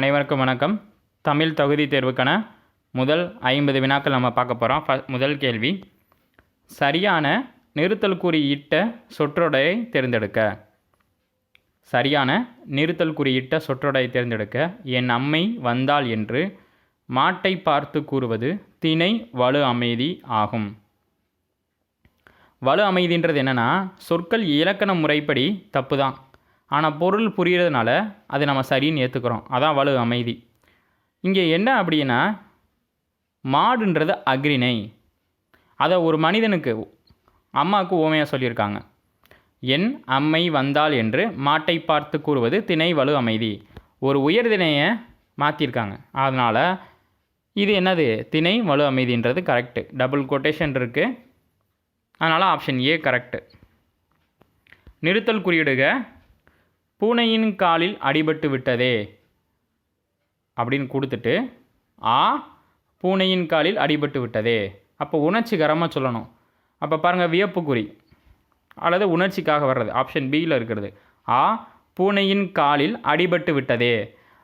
அனைவருக்கும் வணக்கம். தமிழ் தகுதி தேர்வுக்கான முதல் ஐம்பது வினாக்கள் நம்ம பார்க்க போகிறோம் முதல் கேள்வி. சரியான நிறுத்தல் குறியிட்ட சொற்றொடையை தேர்ந்தெடுக்க. சரியான நிறுத்தல் குறியிட்ட சொற்றொடையை தேர்ந்தெடுக்க என் அம்மை வந்தாள் என்று மாட்டை பார்த்து கூறுவது திணை வலு அமைதி ஆகும். வலு அமைதின்றது என்னென்னா சொற்கள் இலக்கண முறைப்படி தப்பு தான் ஆனால் பொருள் புரிகிறதுனால அதை நம்ம சரின்னு ஏற்றுக்கிறோம் அதான் வலு அமைதி. இங்கே என்ன அப்படின்னா மாடுன்றது அக்ரிணை அதை ஒரு மனிதனுக்கு அம்மாவுக்கு ஓமையாக சொல்லியிருக்காங்க. என் அம்மை வந்தாள் என்று மாட்டை பார்த்து கூறுவது திணை வலு அமைதி. ஒரு உயர்திணையை மாற்றிருக்காங்க அதனால் இது என்னது? திணை வலு அமைதின்றது கரெக்டு டபுள் கொட்டேஷன் இருக்குது அதனால் ஆப்ஷன் ஏ கரெக்டு நிறுத்தல் குறியிடுக. பூனையின் காலில் அடிபட்டு விட்டதே. அப்படின்னு கொடுத்துட்டு ஆ பூனையின் காலில் அடிபட்டு விட்டதே. அப்போ உணர்ச்சிகரமாக சொல்லணும். அப்போ பாருங்கள் வியப்புக்குறி அல்லது உணர்ச்சிக்காக வர்றது ஆப்ஷன் பியில் இருக்கிறது. ஆ பூனையின் காலில் அடிபட்டு விட்டதே.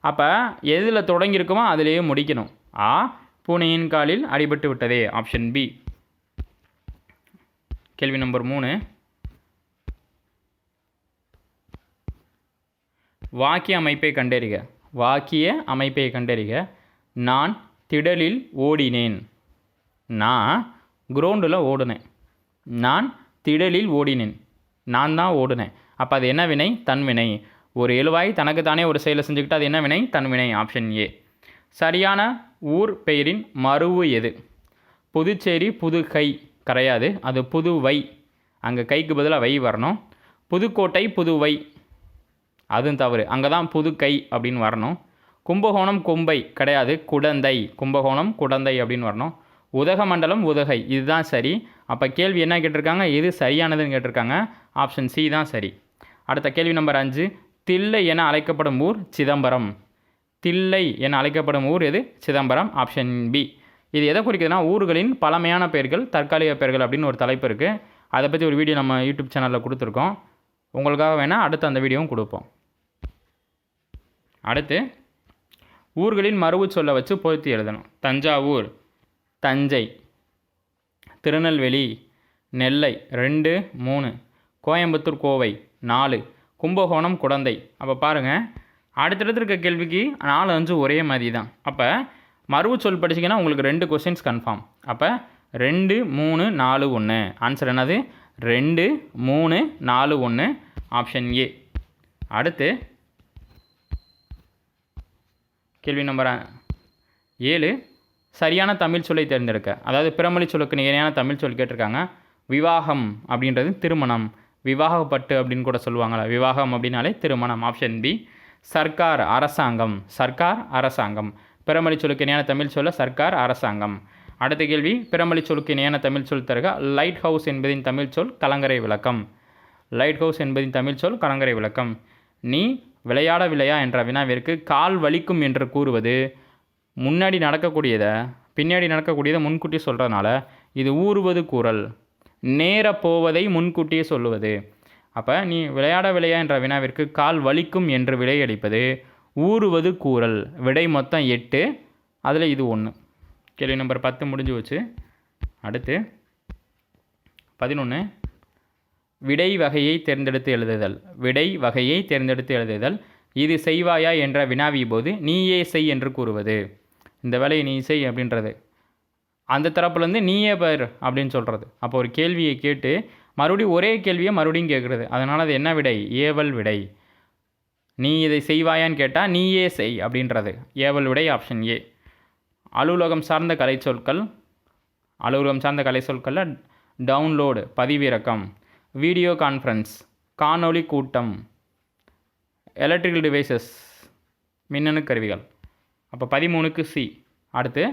அப்போ எதில் தொடங்கியிருக்குமோ அதிலேயே முடிக்கணும். ஆ பூனையின் காலில் அடிபட்டு விட்டதே ஆப்ஷன் பி கேள்வி நம்பர் மூணு. வாக்கிய அமைப்பை கண்டறிக. வாக்கிய அமைப்பை கண்டறிக. நான் திடலில் ஓடினேன். நான் கிரவுண்டில் ஓடினேன். நான் திடலில் ஓடினேன். நான் தான் ஓடினேன். அப்போ அது என்ன வினை? தன்வினை ஒரு எழுவாய் தனக்குத்தானே ஒரு செயலை செஞ்சுக்கிட்டு அது என்ன வினை? தன்வினை ஆப்ஷன் ஏ சரியான ஊர் பெயரின் மறுவு எது? புதுச்சேரி புது கை. கிடையாது அது புதுவை அங்கே கைக்கு பதிலாக வை வரணும். புதுக்கோட்டை புதுவை அதுவும் தவறு. அங்கே தான் புது கை அப்படின்னு வரணும். கும்பகோணம் கும்பை கிடையாது குடந்தை. கும்பகோணம் குடந்தை அப்படின்னு வரணும். உதகமண்டலம் உதகை. இதுதான் சரி. அப்போ கேள்வி என்ன கேட்டிருக்காங்க? எது சரியானதுன்னு கேட்டிருக்காங்க. ஆப்ஷன் சி தான் சரி. அடுத்த கேள்வி நம்பர் அஞ்சு. தில்லை என அழைக்கப்படும் ஊர் சிதம்பரம். தில்லை என அழைக்கப்படும் ஊர் எது? சிதம்பரம். ஆப்ஷன் பி இது எதை குறிக்குதுன்னா ஊர்களின் பழமையான பெயர்கள் தற்காலிக பெயர்கள் அப்படின்னு ஒரு தலைப்பு இருக்குது அதை பற்றி ஒரு வீடியோ நம்ம யூடியூப் சேனலில் கொடுத்துருக்கோம். உங்களுக்காக வேணால் அடுத்து அந்த வீடியோவும் கொடுப்போம். அடுத்து ஊர்களின் மறுவு சொல்ல வச்சு பொருத்தி எழுதணும். தஞ்சாவூர் தஞ்சை திருநெல்வேலி நெல்லை ரெண்டு மூணு கோயம்புத்தூர் கோவை நாலு கும்பகோணம் குடந்தை. அப்போ பாருங்கள் அடுத்தடுத்து இருக்க கேள்விக்கு நாலு அஞ்சு ஒரே மாதிரி தான். அப்போ மறுவு சொல் படிச்சிங்கன்னா உங்களுக்கு ரெண்டு கொஸ்டின்ஸ் கன்ஃபார்ம் அப்போ ரெண்டு மூணு நாலு ஒன்று ஆன்சர் என்னது? ரெண்டு மூணு நாலு ஒன்று ஆப்ஷன் ஏ அடுத்து கேள்வி நம்பர் ஏழு. சரியான தமிழ் சொல்லை தேர்ந்தெடுக்க. அதாவது பிறமொழி சொல்லுக்கு நிகரான தமிழ் சொல் கேட்டிருக்காங்க. விவாகம் அப்படின்றது திருமணம். விவாகப்பட்டு அப்படின்னு கூட சொல்லுவாங்களா விவாகம் அப்படின்னாலே திருமணம். ஆப்ஷன் பி சர்க்கார் அரசாங்கம். சர்க்கார் அரசாங்கம். பிறமொழி சொல்லுக்கு இணையான தமிழ் சொல்ல சர்க்கார் அரசாங்கம். அடுத்த கேள்வி பிறமொழி சொல்லுக்கு இணையான தமிழ் சொல் தருக லைட் ஹவுஸ் என்பதின் தமிழ் சொல் கலங்கரை விளக்கம். லைட் ஹவுஸ் என்பதின் தமிழ் சொல் கலங்கரை விளக்கம். நீ விளையாடவில்லையா என்ற வினாவிற்கு கால் வலிக்கும் என்று கூறுவது முன்னாடி நடக்கக்கூடியதை பின்னாடி நடக்கக்கூடியதை முன்கூட்டி சொல்கிறதுனால இது ஊறுவது கூறல். நேர போவதை முன்கூட்டியே சொல்லுவது. அப்போ நீ விளையாடவில்லையா என்ற வினாவிற்கு கால் வலிக்கும் என்று விடையளிப்பது ஊறுவது கூறல். விடை மொத்தம் எட்டு. அதில் இது ஒன்று கேள்வி நம்பர் பத்து முடிஞ்சு வச்சு அடுத்து பதினொன்று விடை வகையை தேர்ந்தெடுத்து எழுதுதல். விடை வகையை தேர்ந்தெடுத்து எழுதுதல். இது செய்வாயா என்ற வினாவிய போது நீயே செய் என்று கூறுவது. இந்த வேலையை நீ செய் அப்படின்றது. அந்த தரப்புலேருந்து நீயே பர் அப்படின்னு சொல்கிறது அப்போ ஒரு கேள்வியை கேட்டு மறுபடியும் ஒரே கேள்வியை மறுபடியும் கேட்குறது அதனால் அது என்ன விடை? ஏவல் விடை. நீ இதை செய்வாயான்னு கேட்டால் நீயே செய் அப்படின்றது. ஏவல் விடை ஆப்ஷன் ஏ. அலுவலகம் சார்ந்த கலை சொற்கள் அலுவலகம் சார்ந்த கலை சொற்களில் டவுன்லோடு பதிவிறக்கம். வீடியோ கான்ஃபரன்ஸ் காணொளி கூட்டம் எலக்ட்ரிக்கல் டிவைசஸ் மின்னணு கருவிகள். அப்போ பதிமூணுக்கு சி அடுத்து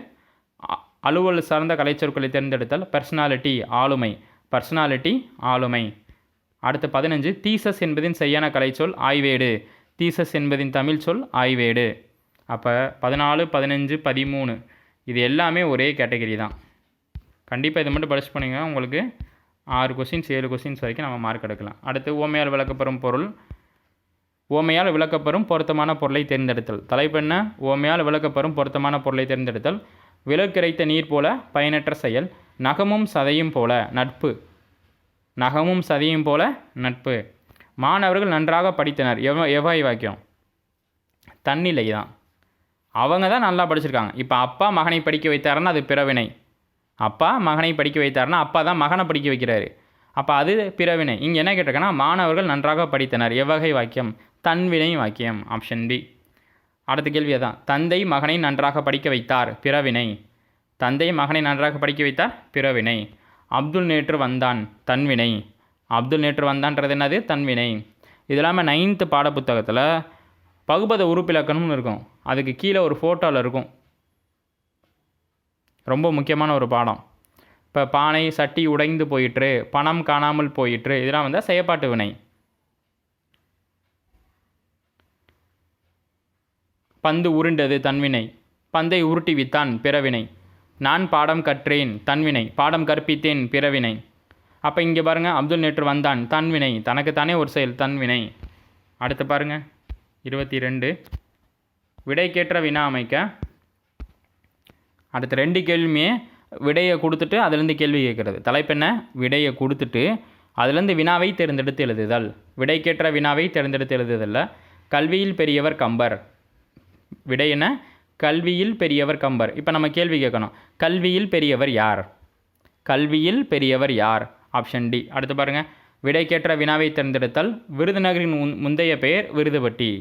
அலுவல் சார்ந்த கலைச்சொற்களை தேர்ந்தெடுத்தல் பர்சனாலிட்டி ஆளுமை. பர்சனாலிட்டி ஆளுமை. அடுத்து பதினஞ்சு தீசஸ் என்பதின் சரியான கலைச்சொல் ஆய்வேடு. தீசஸ் என்பதின் தமிழ் சொல் ஆய்வேடு. அப்போ பதினாலு பதினஞ்சு பதிமூணு. இது எல்லாமே ஒரே கேட்டகரி தான். கண்டிப்பாக இதை மட்டும் படிச்சு பண்ணிங்க உங்களுக்கு ஆறு கொஸ்டின்ஸ் ஏழு கொஸ்டின்ஸ் வரைக்கும் நம்ம மார்க் எடுக்கலாம். அடுத்து ஓமையால் விளக்கப்பெறும் பொருள். ஓமையால் விளக்கப்பெறும் பொருத்தமான பொருளை தேர்ந்தெடுத்தல். தலைப்பு என்ன? ஓமையால் விளக்கப்பெறும் பொருத்தமான பொருளை தேர்ந்தெடுத்தல். விலக்கிரைத்த நீர் போல பயனற்ற செயல். நகமும் சதையும் போல நட்பு. நகமும் சதையும் போல நட்பு. மாணவர்கள் நன்றாக படித்தனர். எவ எவ்வாய் வாக்கியம்? தன்னிலை தான் அவங்க தான் நல்லா படிச்சிருக்காங்க. இப்போ அப்பா மகனை படிக்க வைத்தாருன்னா அது பிறவினை. அப்பா மகனை படிக்க வைத்தார்னா அப்பா தான் மகனை படிக்க வைக்கிறாரு. அப்போ அது பிறவினை. இங்கே என்ன கேட்டிருக்கேன்னா மாணவர்கள் நன்றாக படித்தனர். எவ்வகை வாக்கியம்? தன்வினை வாக்கியம். ஆப்ஷன் பி அடுத்த கேள்வி அதான். தந்தை மகனை நன்றாக படிக்க வைத்தார். பிறவினை. தந்தை மகனை நன்றாக படிக்க வைத்தார். பிறவினை. அப்துல் நேற்று வந்தான். தன்வினை அப்துல் நேற்று வந்தான்றது என்னது? தன்வினை இது இல்லாமல் நைன்த்து பாடப்புத்தகத்தில் பகுபத உறுப்பிலக்கணம்னு இருக்கும். அதுக்கு கீழே ஒரு ஃபோட்டோவில் இருக்கும். ரொம்ப முக்கியமான ஒரு பாடம். இப்போ பானை சட்டி உடைந்து போயிற்று பணம் காணாமல் போயிற்று இதெல்லாம் வந்து செயற்பாட்டு வினை. பந்து உருண்டது தன்வினை பந்தை உருட்டி வித்தான் பிறவினை. நான் பாடம் கற்றேன் தன்வினை பாடம் கற்பித்தேன் பிறவினை. அப்போ இங்கே பாருங்கள் அப்துல் நேற்று வந்தான் தன்வினை தனக்குத்தானே ஒரு செயல் தன்வினை. அடுத்து பாருங்க இருபத்தி ரெண்டு. விடைக்கேற்ற வினா அமைக்க அடுத்த ரெண்டு கேள்வியுமே விடையை கொடுத்துட்டு அதுலேருந்து கேள்வி கேட்குறது. தலைப்பெண்ண விடையை கொடுத்துட்டு அதுலேருந்து வினாவை தேர்ந்தெடுத்து எழுதுதல். விடைக்கேற்ற வினாவை தேர்ந்தெடுத்து எழுதுதல்ல. கல்வியில் பெரியவர் கம்பர். விடை என்ன? கல்வியில் பெரியவர் கம்பர். இப்போ நம்ம கேள்வி கேட்கணும். கல்வியில் பெரியவர் யார்? கல்வியில் பெரியவர் யார்? Option D. அடுத்து பாருங்கள் விடைக்கேற்ற வினாவை தேர்ந்தெடுத்தல். விருதுநகரின் முன் முந்தைய பெயர் விருதுபட்டி.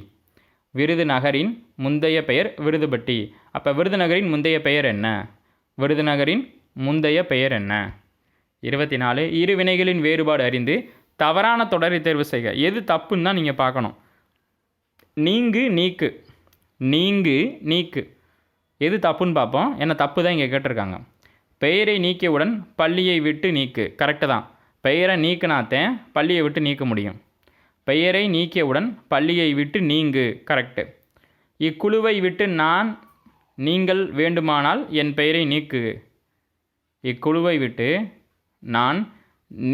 விருதுநகரின் முந்தைய பெயர் விருதுபட்டி. அப்போ விருதுநகரின் முந்தைய பெயர் என்ன? விருதுநகரின் முந்தைய பெயர் என்ன? இருபத்தி நாலு இரு வினைகளின் வேறுபாடு அறிந்து தவறான தொடரை தேர்வு செய்க. எது தப்புன்னு தான் நீங்கள் பார்க்கணும். நீங்கு நீக்கு. நீங்கு நீக்கு. எது தப்புன்னு பார்ப்போம். ஏன்னா தப்பு தான் இங்கே கேட்டிருக்காங்க. பெயரை நீக்கியவுடன் பள்ளியை விட்டு நீக்கு. கரெக்டு தான். பெயரை நீக்கினாத்தேன் பள்ளியை விட்டு நீக்க முடியும். பெயரை நீக்கியவுடன் பள்ளியை விட்டு நீங்கு. கரெக்டு இக்குழுவை விட்டு நான் நீங்கள் வேண்டுமானால் என் பெயரை நீக்கு. இக்குழுவை விட்டு நான்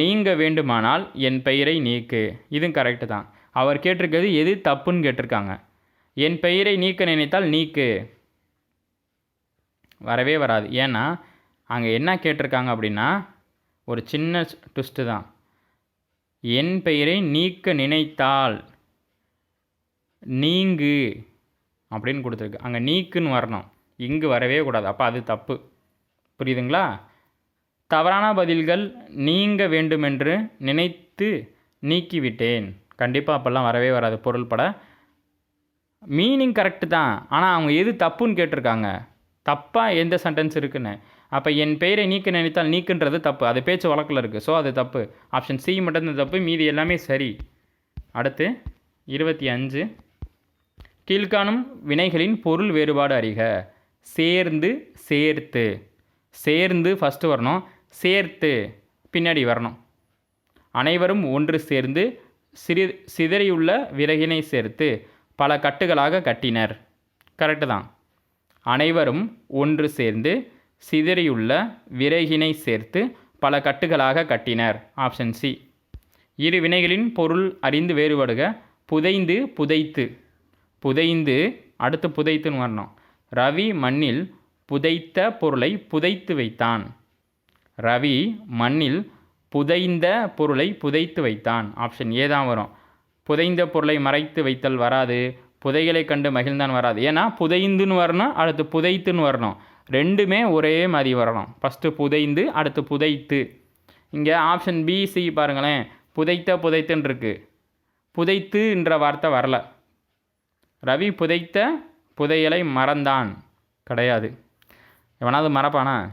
நீங்க வேண்டுமானால் என் பெயரை நீக்கு. இதுவும் கரெக்டு தான். அவர் கேட்டிருக்கிறது எது தப்புன்னு கேட்டிருக்காங்க. என் பெயரை நீக்க நினைத்தால் நீக்கு. வரவே வராது. ஏன்னா அங்கே என்ன கேட்டிருக்காங்க அப்படின்னா ஒரு சின்ன ட்விஸ்ட்டு தான். என் பெயரை நீக்க நினைத்தால் நீங்கு அப்படின்னு கொடுத்துருக்கு. அங்கே நீக்குன்னு வரணும். இங்கு வரவே கூடாது. அப்போ அது தப்பு. புரியுதுங்களா? தவறான பதில்கள் நீங்க வேண்டுமென்று நினைத்து நீக்கிவிட்டேன். கண்டிப்பாக அப்போல்லாம் வரவே வராது. பொருள்பட. மீனிங் கரெக்டு தான். ஆனால் அவங்க எது தப்புன்னு கேட்டிருக்காங்க. தப்பாக எந்த சென்டென்ஸ் இருக்குன்னு. அப்போ என் பெயரை நீக்க நினைத்தால் நீக்குன்றது தப்பு. அது பேச்சு வழக்கில் இருக்குது ஸோ அது தப்பு. ஆப்ஷன் சி மட்டும்தான் தப்பு. மீதி எல்லாமே சரி. அடுத்து இருபத்தி அஞ்சு. கீழ்காணும் வினைகளின் பொருள் வேறுபாடு அறிக. சேர்ந்து சேர்த்து. சேர்ந்து ஃபஸ்ட்டு வரணும். சேர்த்து பின்னாடி வரணும். அனைவரும் ஒன்று சேர்ந்து சிறி சிதறியுள்ள விறகினை சேர்த்து பல கட்டுகளாக கட்டினர். கரெக்டு தான். அனைவரும் ஒன்று சேர்ந்து சிதறியுள்ள விறகினை சேர்த்து பல கட்டுகளாக கட்டினர். Option C. இரு வினைகளின் பொருள் அறிந்து வேறுபடுக. புதைந்து புதைத்து. புதைந்து அடுத்து புதைத்துன்னு வரணும். ரவி மண்ணில் புதைத்த பொருளை புதைத்து வைத்தான். ரவி மண்ணில் புதைந்த பொருளை புதைத்து வைத்தான். ஆப்ஷன் ஏ தான் வரும். புதைந்த பொருளை மறைத்து வைத்தல் வராது. புதைகளை கண்டு மகிழ்ந்தான் வராது. ஏன்னா புதைந்துன்னு வரணும் அடுத்து புதைத்துன்னு வரணும். ரெண்டுமே ஒரே மாதிரி வரணும் ஃபஸ்ட்டு புதைந்து அடுத்து புதைத்து. இங்கே ஆப்ஷன் பி சி பாருங்களேன். புதைத்த புதைத்துன்னு இருக்கு புதைத்துன்ற வார்த்தை வரல. ரவி புதைத்த புதையலை மறந்தான். கிடையாது. எவனாவது மறப்பானா?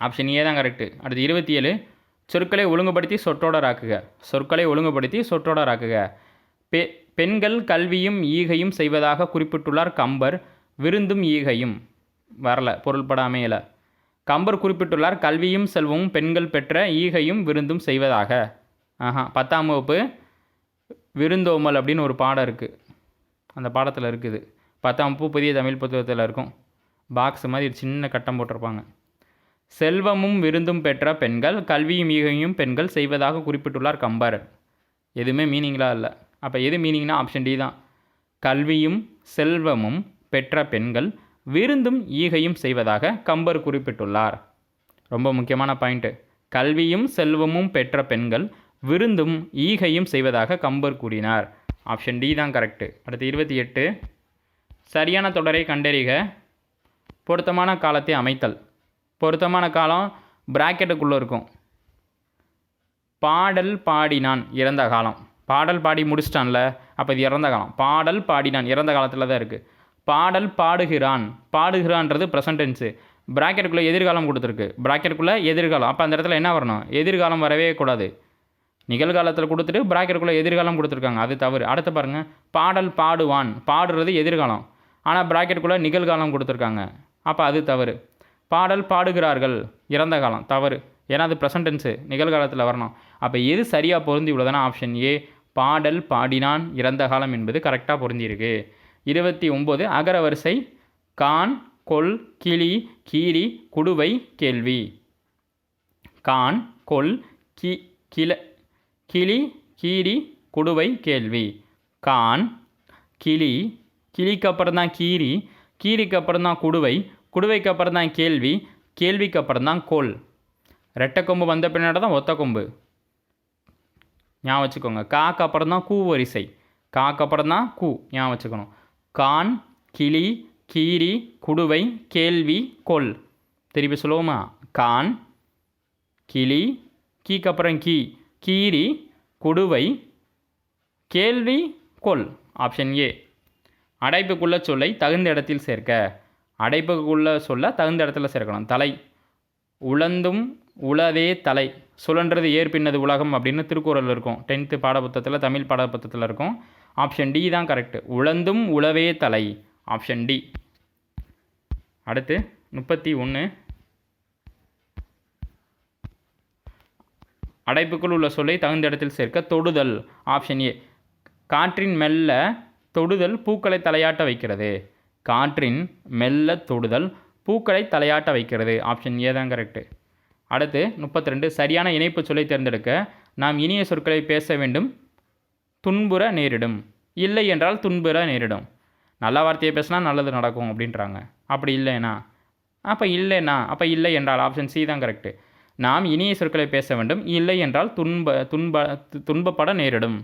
ஆப்ஷன் ஏ தான் கரெக்டு அடுத்து இருபத்தி ஏழு. சொற்களை ஒழுங்குபடுத்தி சொற்றொடராக்குக சொற்களை ஒழுங்குபடுத்தி சொற்றொடராக்குக பெ பெண்கள் கல்வியும் ஈகையும் செய்வதாக குறிப்பிட்டுள்ளார் கம்பர். விருந்தும் ஈகையும். வரல பொருள்பட அமையல கம்பர் குறிப்பிட்டுள்ளார் கல்வியும் செல்வமும் பெண்கள் பெற்ற ஈகையும் விருந்தும் செய்வதாக. ஆஹா பத்தாம் வகுப்பு விருந்தோமல் அப்படின்னு ஒரு பாடம் இருக்குது அந்த பாடத்தில் இருக்குது. பத்தாம் வகுப்பு புதிய தமிழ் புத்தகத்தில் இருக்கும். பாக்ஸ் மாதிரி சின்ன கட்டம் போட்டிருப்பாங்க. செல்வமும் விருந்தும் பெற்ற பெண்கள் கல்வியும் ஈகையும் பெண்கள் செய்வதாக குறிப்பிட்டுள்ளார் கம்பர். எதுவுமே மீனிங்லாம் இல்லை. அப்போ எது மீனிங்னா ஆப்ஷன் டி தான். கல்வியும் செல்வமும் பெற்ற பெண்கள் விருந்தும் ஈகையும் செய்வதாக கம்பர் குறிப்பிட்டுள்ளார். ரொம்ப முக்கியமான பாயிண்ட்டு கல்வியும் செல்வமும் பெற்ற பெண்கள் விருந்தும் ஈகையும் செய்வதாக கம்பர் கூறினார். ஆப்ஷன் டி தான் கரெக்டு அடுத்து இருபத்தி எட்டு. சரியான தொடரை கண்டறிக. பொருத்தமான காலத்தை அமைத்தல். பொருத்தமான காலம் பிராக்கெட்டுக்குள்ளே இருக்கும். பாடல் பாடினான் இறந்த காலம். பாடல் பாடி முடிச்சிட்டான்ல அப்போ இது இறந்த காலம். பாடல் பாடினான் இறந்த காலத்தில் தான் இருக்குது பாடல் பாடுகிறான். பாடுகிறான்றது ப்ரெசன்ட் டென்ஸு ப்ராக்கெட்டுக்குள்ளே எதிர்காலம் கொடுத்துருக்கு. ப்ராக்கெட்டுக்குள்ளே எதிர்காலம். அப்போ அந்த இடத்துல என்ன வரணும்? எதிர்காலம் வரவே கூடாது. நிகழ்காலத்தில் கொடுத்துட்டு ப்ராக்கெட்டுக்குள்ளே எதிர்காலம் கொடுத்துருக்காங்க. அது தவறு. அடுத்து பாருங்கள் பாடல் பாடுவான். பாடுறது எதிர்காலம். ஆனால் ப்ராக்கெட்டுக்குள்ளே நிகழ்காலம் கொடுத்துருக்காங்க. அப்போ அது தவறு. பாடல் பாடுகிறார்கள். இறந்த காலம். தவறு. ஏன்னா அது ப்ரெசன்டென்ஸு நிகழ்காலத்தில் வரணும். அப்போ எது சரியாக பொருந்தி உள்ளதுன்னா ஆப்ஷன் ஏ பாடல் பாடினான். இறந்த காலம் என்பது கரெக்டாக பொருந்தியிருக்கு. இருபத்தி ஒம்பது அகர வரிசை கான் கொல் கிளி கீரி குடுவை கேள்வி. கான் கொல் கி கிள கிளி கீரி குடுவை கேள்வி. கான் கிளி கிளிக்கு அப்புறம் தான் கீரி கீரிக்கு அப்புறம் தான் குடுவை குடுவைக்கு அப்புறம் தான் கேள்வி கேள்விக்கு அப்புறம் தான் கோல். ரெட்டை கொம்பு வந்த பின்னாடி தான் ஒத்த கொம்பு. ஞாபகம் வச்சுக்கோங்க. காக்கு அப்புறம் தான் கூ வரிசை. காக்கு அப்புறம் தான் கூ. ஞாபகம் வச்சுக்கணும். கான் கிளி கீரி குடுவை கேள்வி கொல். திருப்பி சொல்லுவோமா? கான் கிளி கீக்கு அப்புறம் கீ. கீரி குடுவை கேள்வி கொல். ஆப்ஷன் ஏ அடைப்புக்குள்ள சொல்லை தகுந்த இடத்தில் சேர்க்க. அடைப்புக்குள்ள சொல்ல தகுந்த இடத்துல சேர்க்கணும். தலை. உழந்தும் உளவே தலை. சுழன்றது ஏற்பின்னது உலகம் அப்படின்னு திருக்குறள் இருக்கும். டென்த்து பாடப்புத்தகத்தில் தமிழ் பாடப்புத்தகத்தில் இருக்கும். ஆப்ஷன் டி தான் கரெக்டு உழந்தும் உளவே தலை. ஆப்ஷன் டி அடுத்து முப்பத்தி ஒன்று அடைப்புக்குள் உள்ள சொல்லை தகுந்த இடத்தில் சேர்க்க தொடுதல். ஆப்ஷன் ஏ காற்றின் மெல்ல தொடுதல் பூக்களை தலையாட்ட வைக்கிறது. காற்றின் மெல்ல தொடுதல் பூக்களை தலையாட்ட வைக்கிறது. ஆப்ஷன் ஏ தான் கரெக்டு அடுத்து முப்பத்தி ரெண்டு. சரியான இணைப்பு சொல்லை தேர்ந்தெடுக்க நாம் இனிய சொற்களை பேச வேண்டும். துன்புற நேரிடும். இல்லை என்றால் துன்புற நேரிடும். நல்ல வார்த்தையை பேசினா நல்லது நடக்கும் அப்படின்றாங்க. அப்படி இல்லைனா? அப்போ இல்லைனா? அப்போ இல்லை என்றால் ஆப்ஷன் சி தான் கரெக்டு நாம் இனிய சொற்களை பேச வேண்டும். இல்லை என்றால் துன்ப துன்ப துன்பப்பட நேரிடும்.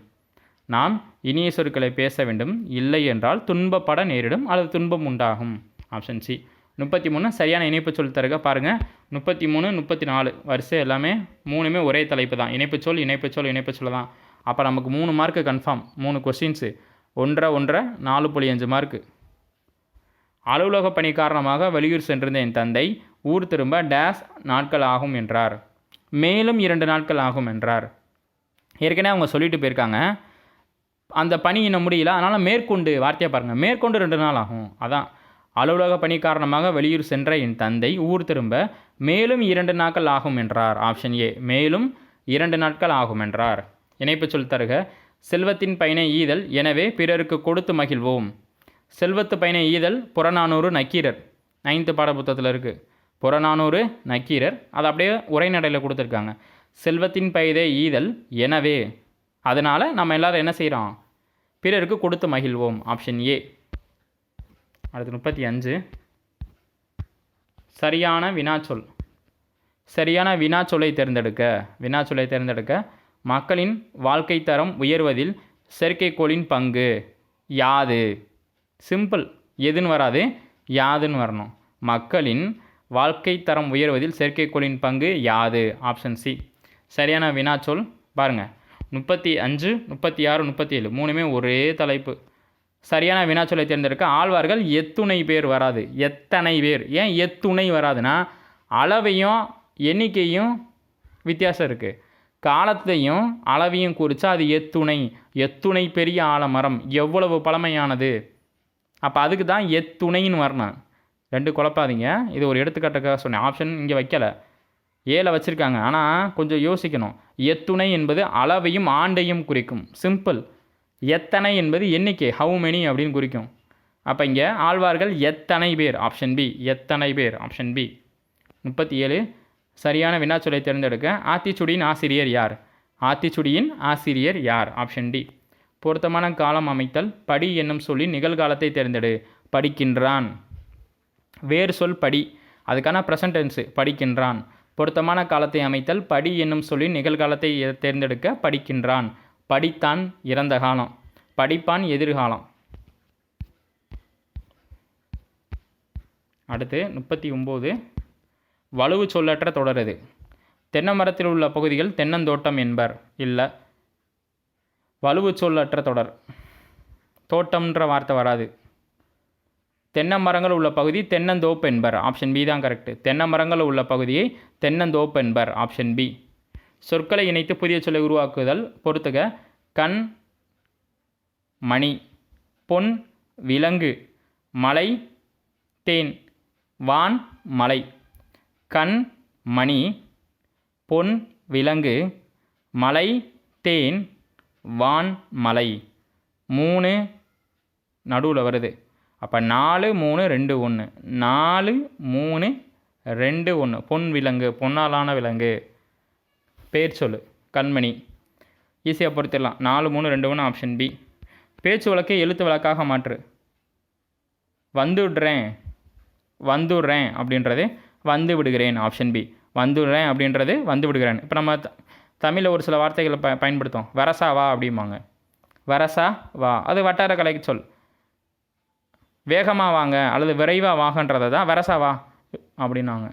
நாம் இனிய சொற்களை பேச வேண்டும். இல்லை என்றால் துன்பப்பட நேரிடும். அல்லது துன்பம் உண்டாகும். ஆப்ஷன் சி முப்பத்தி மூணு சரியான இணைப்பு சொல் தருக பாருங்கள் முப்பத்தி மூணு முப்பத்தி நாலு வரிசை எல்லாமே மூணுமே ஒரே தலைப்பு தான். இணைப்பு சொல் இணைப்பு சொல் இணைப்பு சொல் தான் அப்போ நமக்கு மூணு மார்க்கு கன்ஃபார்ம் மூணு கொஸ்டின்ஸு ஒன்றரை ஒன்றரை நாலு புள்ளி அஞ்சு மார்க்கு அலுவலக பணி காரணமாக வெளியூர் சென்றிருந்த என் தந்தை ஊர் திரும்ப டேஸ் நாட்கள் ஆகும் என்றார். மேலும் இரண்டு நாட்கள் ஆகும் என்றார். ஏற்கனவே அவங்க சொல்லிட்டு போயிருக்காங்க. அந்த பணி இன்னும் முடியல. அதனால் மேற்கொண்டு வார்த்தையை பாருங்கள் மேற்கொண்டு ரெண்டு நாள் ஆகும். அதான். அலுவலக பணி காரணமாக வெளியூர் சென்ற என் தந்தை ஊர் திரும்ப மேலும் இரண்டு நாட்கள் ஆகும் என்றார். ஆப்ஷன் ஏ மேலும் இரண்டு நாட்கள் ஆகும் என்றார். இணைப்பு சொல் தருக. செல்வத்தின் பயனை ஈதல் எனவே பிறருக்கு கொடுத்து மகிழ்வோம். செல்வத்து பயனை ஈதல் புறநானூறு நக்கீரர். நைன்த்து பாடப்புத்தகத்தில் இருக்குது புறநானூறு நக்கீரர். அதை அப்படியே உரைநடையில் கொடுத்துருக்காங்க. செல்வத்தின் பயதே ஈதல் எனவே. அதனால் நம்ம எல்லாரும் என்ன செய்கிறோம் பிறருக்கு கொடுத்து மகிழ்வோம் ஆப்ஷன் ஏ அடுத்து முப்பத்தி அஞ்சு. சரியான வினாச்சொல். சரியான வினாச்சொலை தேர்ந்தெடுக்க. வினாச்சொல்லை தேர்ந்தெடுக்க மக்களின் வாழ்க்கை தரம் உயர்வதில் செயற்கைக்கோளின் பங்கு. யாது? சிம்பிள். எதுன்னு வராது? யாதுன்னு வரணும். மக்களின் வாழ்க்கை தரம் உயர்வதில் செயற்கைக்கோளின் பங்கு யாது? Option C. சரியான வினாச்சொல் பாருங்கள் முப்பத்தி அஞ்சு முப்பத்தி ஆறு முப்பத்தி ஏழு. மூணுமே ஒரே தலைப்பு. சரியான வினாச்சொலை தேர்ந்தெடுக்க ஆழ்வார்கள் எத்துணை பேர் வராது. எத்தனை பேர்? ஏன் எத்துணை வராதுன்னா அளவையும் எண்ணிக்கையும் வித்தியாசம் இருக்குது காலத்தையும் அளவையும் குறித்தா அது எத்துணை. எத்துணை பெரிய ஆலமரம். எவ்வளவு பழமையானது? அப்போ அதுக்கு தான் எத்துணைன்னு வரணும். ரெண்டு குழப்பாதீங்க. இது ஒரு எடுத்துக்காட்டுக்காக சொன்னேன். ஆப்ஷன் இங்கே வைக்கலை. ஏழை வச்சுருக்காங்க. ஆனால் கொஞ்சம் யோசிக்கணும். எத்துணை என்பது அளவையும் ஆண்டையும் குறிக்கும். சிம்பிள் எத்தனை என்பது எண்ணிக்கை. ஹவு மெனி அப்படின்னு குறிக்கும். அப்போ இங்கே ஆழ்வார்கள் எத்தனை பேர்? ஆப்ஷன் பி எத்தனை பேர்? ஆப்ஷன் பி முப்பத்தி ஏழு. சரியான வினாச்சொலை தேர்ந்தெடுக்க ஆத்திச்சுடியின் ஆசிரியர் யார்? ஆத்திச்சுடியின் ஆசிரியர் யார்? ஆப்ஷன் டி பொருத்தமான காலம் அமைத்தல் படி என்னும் சொல்லி நிகழ்காலத்தை தேர்ந்தெடு. படிக்கின்றான். வேறு சொல் படி. அதுக்கான ப்ரெசன்டென்ஸு படிக்கின்றான். பொருத்தமான காலத்தை அமைத்தல் படி என்னும் சொல்லி நிகழ்காலத்தை தேர்ந்தெடுக்க படிக்கின்றான். படித்தான் இறந்த காலம். படிப்பான் எதிர்காலம். அடுத்து முப்பத்தி ஒம்பது. வலுவு சொல்லற்ற தொடர் இது. தென்னை மரத்தில் உள்ள பகுதிகள் தென்னந்தோட்டம் என்பர். இல்லை வலுவு சொல்லற்ற தொடர். தோட்டம்ன்ற வார்த்தை வராது. தென்னை மரங்கள் உள்ள பகுதி தென்னந்தோப்பு என்பர். ஆப்ஷன் பி தான் கரெக்டு தென்னை மரங்கள் உள்ள பகுதியை தென்னந்தோப்பு என்பர். ஆப்ஷன் பி சொற்களை இணைத்து புதிய சொல்லை உருவாக்குதல். பொறுத்துக கண் மணி பொன் விலங்கு மலை தேன் வான் மலை. கண் மணி பொன் விலங்கு மலை தேன் வான் மலை. மூணு நடுவில் வருது. அப்போ நாலு மூணு ரெண்டு ஒன்று நாலு மூணு ரெண்டு ஒன்று பொன் விலங்கு பொன்னாலான விலங்கு. பேர் சொல்லு. கண்மணி. ஈஸியாக பொறுத்திடலாம். நாலு மூணு ரெண்டு ஒன்று ஆப்ஷன் பி. பேச்சு வழக்கை எழுத்து வழக்காக மாற்று. வந்துடுறேன். வந்துடுறேன் அப்படின்றது வந்து விடுகிறேன் ஆப்ஷன் பி வந்துடுறேன் அப்படின்றது வந்து விடுகிறேன். இப்போ நம்ம தமிழில் ஒரு சில வார்த்தைகளை ப பயன்படுத்தும் வரசா வா அப்படிம்பாங்க. வரசா வா. அது வட்டார கலைக்கு சொல். வேகமாக வாங்க அல்லது விரைவாக வாங்கன்றதை தான் வரசா வா அப்படின்னாங்க.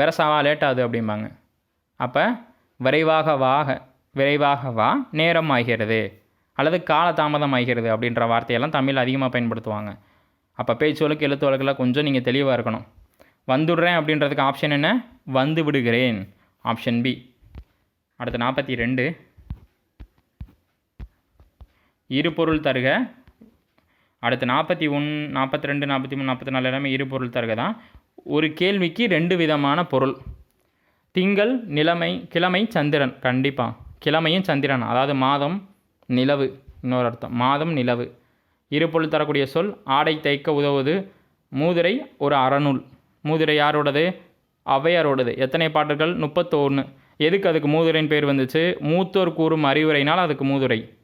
வரசாவா லேட் ஆகுது அப்படிம்பாங்க. அப்போ விரைவாக வாக விரைவாக வா நேரம் ஆகிறது அல்லது கால தாமதம் ஆகிறது அப்படின்ற வார்த்தையெல்லாம் தமிழ் அதிகமாக பயன்படுத்துவாங்க. அப்போ பேச்சு வழக்கு எழுத்து வழக்கெல்லாம் கொஞ்சம் நீங்கள் தெளிவாக இருக்கணும். வந்துடுறேன் அப்படின்றதுக்கு ஆப்ஷன் என்ன? வந்து விடுகிறேன். ஆப்ஷன் பி அடுத்து நாற்பத்தி ரெண்டு. இரு பொருள் தருக. அடுத்து நாற்பத்தி ஒன் நாற்பத்தி ரெண்டு நாற்பத்தி மூணு நாற்பத்தி நாலு எல்லாமே இரு பொருள் தருக தான். ஒரு கேள்விக்கு ரெண்டு விதமான பொருள். திங்கள் நிலைமை கிழமை சந்திரன். கண்டிப்பாக கிழமையும் சந்திரன். அதாவது மாதம் நிலவு. இன்னொரு அர்த்தம். மாதம் நிலவு. இரு பொருள் தரக்கூடிய சொல் ஆடை தைக்க உதவுவது. மூதுரை ஒரு அறநூல். மூதுரை யாரோடது? அவையாரோடது எத்தனை பாட்டுகள் முப்பத்தொன்று எதுக்கு அதுக்கு மூதுரைன்னு பேர் வந்துச்சு? மூத்தோர் கூறும் அறிவுரைனால் அதுக்கு மூதுரை.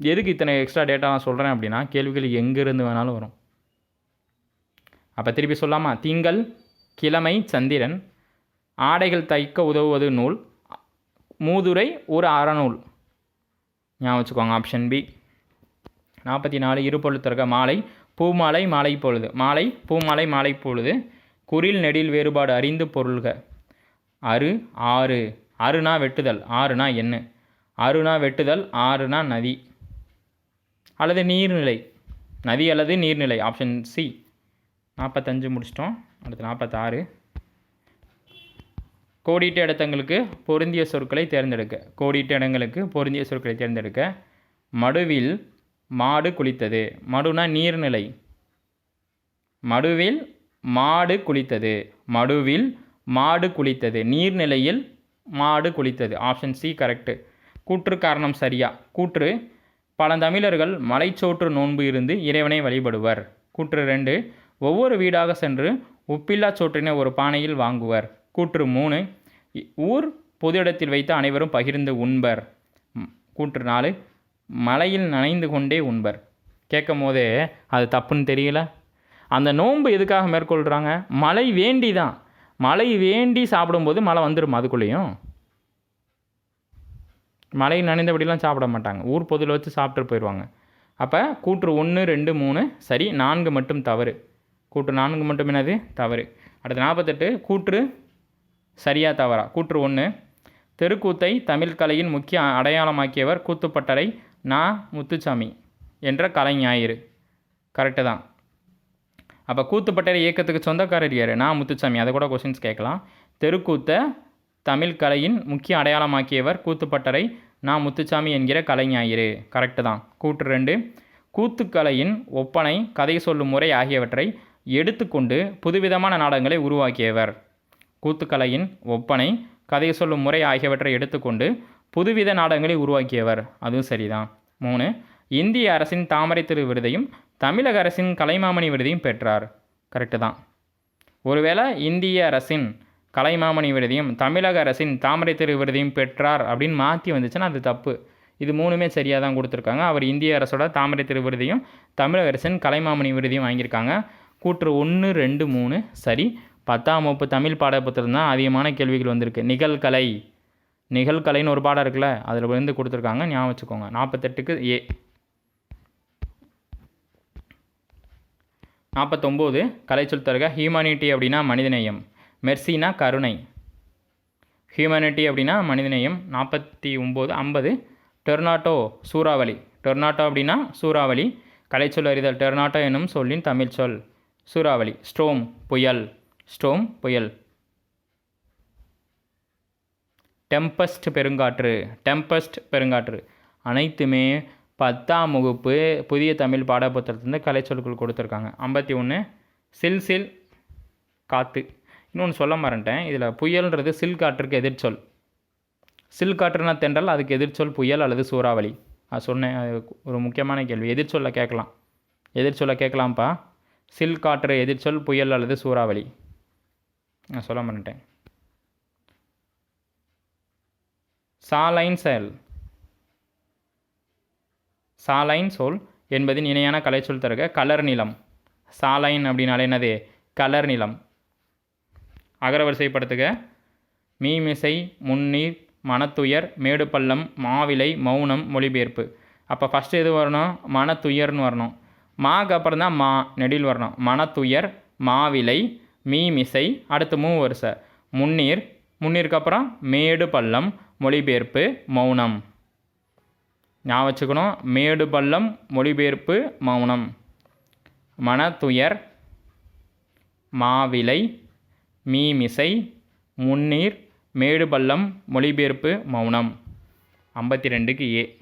எதுக்கு இத்தனை எக்ஸ்ட்ரா டேட்டா நான் சொல்கிறேன் அப்படின்னா கேள்விகள் எங்கேருந்து வேணாலும் வரும். அப்போ திருப்பி சொல்லாமா? திங்கள் கிழமை சந்திரன். ஆடைகள் தைக்க உதவுவது நூல். மூதுரை ஒரு அறநூல். ஞாபகம் வச்சுக்கோங்க ஆப்ஷன் பி நாற்பத்தி நாலு இருபொருள் தருக மாலை பூமாலை மாலை பொழுது. மாலை பூமாலை மாலை பொழுது குரில் நெடில் வேறுபாடு அறிந்து பொருள்க. அரு ஆறு. அருணா வெட்டுதல் ஆறுனா என்ன அருணா வெட்டுதல் ஆறுனா நதி. அல்லது நீர்நிலை. நதி அல்லது நீர்நிலை ஆப்ஷன் சி நாற்பத்தஞ்சு முடிச்சிட்டோம். அடுத்து நாற்பத்தாறு. கோடிட்ட இடத்தங்களுக்கு பொருந்திய சொற்களை தேர்ந்தெடுக்க. கோடிட்ட இடங்களுக்கு பொருந்திய சொற்களை தேர்ந்தெடுக்க. மடுவில் மாடு குளித்தது. மடுனா நீர்நிலை. மடுவில் மாடு குளித்தது. மடுவில் மாடு குளித்தது. நீர்நிலையில் மாடு குளித்தது. ஆப்ஷன் சி கரெக்டு கூற்று காரணம் சரியா? கூற்று பழந்தமிழர்கள் மலைச்சோற்று நோன்பு இருந்து இறைவனை வழிபடுவர். கூற்று ரெண்டு ஒவ்வொரு வீடாக சென்று உப்பில்லா சோற்றினை ஒரு பானையில் வாங்குவர். கூற்று மூணு ஊர் பொது இடத்தில் வைத்து அனைவரும் பகிர்ந்து உண்பர். கூற்று நாலு மலையில் நனைந்து கொண்டே உண்பர். கேட்கும் போதே அது தப்புன்னு தெரியல. அந்த நோன்பு எதுக்காக மேற்கொள்கிறாங்க மழை வேண்டி தான் மழை வேண்டி சாப்பிடும்போது மழை வந்துடும் அதுக்குள்ளேயும். மழை நனைந்தபடிலாம் சாப்பிட மாட்டாங்க. ஊர் பொதுவில் வச்சு சாப்பிட்டு போயிடுவாங்க. அப்போ கூற்று ஒன்று ரெண்டு மூணு சரி நான்கு மட்டும் தவறு. கூற்று நான்கு மட்டும் என்னது? தவறு. அடுத்து நாற்பத்தெட்டு கூற்று சரியா தவறா? கூற்று ஒன்று தெருக்கூத்தை தமிழ் கலையின் முக்கிய அடையாளமாக்கியவர் கூத்துப்பட்டறை நான் முத்துசாமி என்ற கலைஞாயிறு கரெக்டு தான். அப்போ கூத்துப்பட்டறை இயக்கத்துக்கு சொந்தக்காரர் யார்? நான் முத்துசாமி அதை கூட கொஷின்ஸ் கேட்கலாம். தெருக்கூத்தை தமிழ் கலையின் முக்கிய அடையாளமாக்கியவர் கூத்துப்பட்டறை நான் முத்துசாமி என்கிற கலைஞாயிறு கரெக்டு தான். கூற்று ரெண்டு. கூத்துக்கலையின் ஒப்பனை கதை சொல்லும் முறை ஆகியவற்றை எடுத்துக்கொண்டு புதுவிதமான நாடகங்களை உருவாக்கியவர். கூத்துக்கலையின் ஒப்பனை கதை சொல்லும் முறை ஆகியவற்றை எடுத்துக்கொண்டு புதுவித நாடகங்களை உருவாக்கியவர். அதுவும் சரிதான். மூணு இந்திய அரசின் தாமரை திரு விருதையும் தமிழக அரசின் கலைமாமணி விருதையும் பெற்றார். கரெக்டு தான். ஒருவேளை இந்திய அரசின் கலைமாமணி விருதையும் தமிழக அரசின் தாமரை திரு விருதையும் பெற்றார் அப்படின்னு மாற்றி வந்துச்சுன்னா அது தப்பு. இது மூணுமே சரியாக தான் கொடுத்துருக்காங்க. அவர் இந்திய அரசோட தாமரை திரு விருதையும் தமிழக அரசின் கலைமாமணி விருதையும் வாங்கியிருக்காங்க. கூற்று ஒன்று ரெண்டு மூணு சரி. பத்தாம் வகுப்பு தமிழ் பாடப்புத்தகம் தான் அதிகமான கேள்விகள் வந்திருக்கு. நிகழ்கலை. நிகழ்கலைன்னு ஒரு பாடம் இருக்குல்ல அதில் விழுந்து கொடுத்துருக்காங்க. ஞாபகம் வச்சுக்கோங்க. நாற்பத்தெட்டுக்கு ஏ. நாற்பத்தொம்போது கலைச்சொல் தருக. ஹியூமனிட்டி அப்படின்னா மனிதநேயம். மெர்சினா கருணை. ஹியூமனிட்டி அப்படின்னா மனிதநேயம். நாற்பத்தி ஒம்பது ஐம்பது டெர்னாட்டோ சூறாவளி. டெர்னாட்டோ அப்படின்னா சூறாவளி. கலைச்சொல் அறிதல் டெர்னாட்டோ என்னும் சொல்லின் தமிழ் சொல் சூறாவளி. ஸ்டோம் புயல். ஸ்டோம் புயல். டெம்பஸ்ட் பெருங்காற்று டெம்பஸ்ட் பெருங்காற்று. அனைத்துமே பத்தாம் வகுப்பு புதிய தமிழ் பாடப்புத்தகத்துலேருந்து கலைச்சொற்கள் கொடுத்துருக்காங்க. ஐம்பத்தி ஒன்று சில் சில் காற்று இன்னொன்று சொல்ல மறந்துட்டேன். இதில் புயல்ன்றது சில் காற்றுக்கு எதிர்ச்சொல். சில் காற்றுனா தென்றல் அதுக்கு எதிர்ச்சொல் புயல் அல்லது சூறாவளி. அது சொன்னேன் அது ஒரு முக்கியமான கேள்வி. எதிர்ச்சொல்ல கேட்கலாம். எதிர்ச்சொல்ல கேட்கலாம்ப்பா. சில் காற்று எதிர்ச்சொல் புயல் அல்லது சூறாவளி. நான் சொல்ல மாட்டேன் சாலைன் செயல் சாலைன் சொல் என்பதின் இணையான கலைச்சொல் தருக கலர் நிலம். சாலைன் அப்படின்னாலே என்னது? கலர் நிலம். அகரவரிசைப்படுத்துக. மீமிசை முன்னீர் மனத்துயர் மேடுபள்ளம் மாவிலை மௌனம் மொழிபெயர்ப்பு. அப்போ ஃபஸ்ட்டு எது வரணும்? மனத்துயர்னு வரணும். மாக்கு அப்புறம் தான் மா நெடில் வரணும். மனத்துயர் மாவிலை மீமிசை அடுத்து மூ வருஷ முன்னீர் முன்னீருக்கு அப்புறம் மேடு பள்ளம் மொழிபெயர்ப்பு மௌனம். ஞாபகம் வச்சுக்கணும். மேடு பள்ளம் மொழிபெயர்ப்பு மௌனம். மனத்துயர் மாவிலை மீமிசை முன்னீர் மேடு பள்ளம் மொழிபெயர்ப்பு மௌனம். ஐம்பத்தி ரெண்டுக்கு ஏ.